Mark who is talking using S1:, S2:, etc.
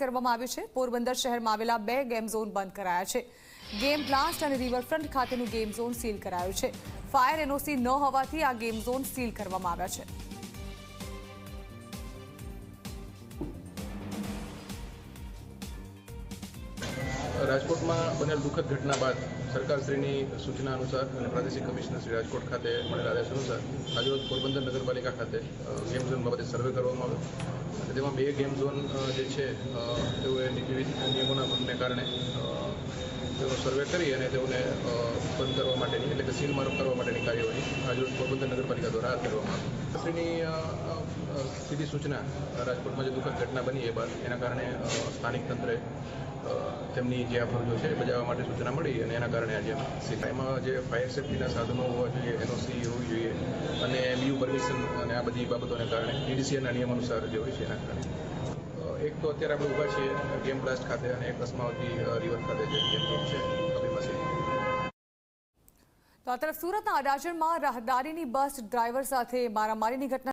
S1: કરવામાં આવ્યું છે. પોરબંદર શહેરમાં આવેલા બે ગેમ ઝોન બંધ કરાયા છે. ગેમ બ્લાસ્ટ અને રિવરફ્રન્ટ ખાતેનું ગેમ ઝોન સીલ કરાયું છે. ફાયર એનઓસી ન હોવાથી આ ગેમ ઝોન સીલ કરવામાં આવ્યા છે.
S2: રાજકોટમાં બનેલ દુઃખદ ઘટના બાદ સરકારશ્રીની સૂચના અનુસાર અને પ્રાદેશિક કમિશનર શ્રી રાજકોટ ખાતે મળેલા આદેશ અનુસાર આજરોજ પોરબંદર નગરપાલિકા ખાતે ગેમ ઝોન બાબતે સર્વે કરવામાં આવ્યો. અને તેમાં બે ગેમ ઝોન જે છે તેઓએ વિવિધ નિયમોના ભંગને કારણે તેઓ સર્વે કરી અને તેઓને બંધ કરવા માટેની, એટલે કે સીલ મારક કરવા માટેની કાર્યવાહી આજરોજ પોરબંદર નગરપાલિકા દ્વારા હાથ ધરવામાં આવી. શ્રીની સીધી સૂચના રાજકોટમાં જે દુઃખદ ઘટના બની એ બાદ એના કારણે સ્થાનિક તંત્રે તેમની જે આ ફરજો છે બજાવવા માટે સૂચના મળી અને એના કારણે આજે સીલ જે ફાયર સેફ્ટીના સાધનો હોવા જોઈએ, એનઓસી હોવી જોઈએ અને બીયુ પરમિશન અને આ બધી બાબતોને કારણે ડીડીસીએના નિયમ અનુસાર જે હોય છે એના કારણે. એક તો અત્યારે આપણે ઊભા છીએ ગેમ બ્લાસ્ટ ખાતે અને એક અસ્માવતી રિવર ખાતે જે ગેમ છે.
S1: તો આ તરફ સુરતના અડાજણમાં રાહદારીની બસ ડ્રાઈવર સાથે મારામારીની ઘટના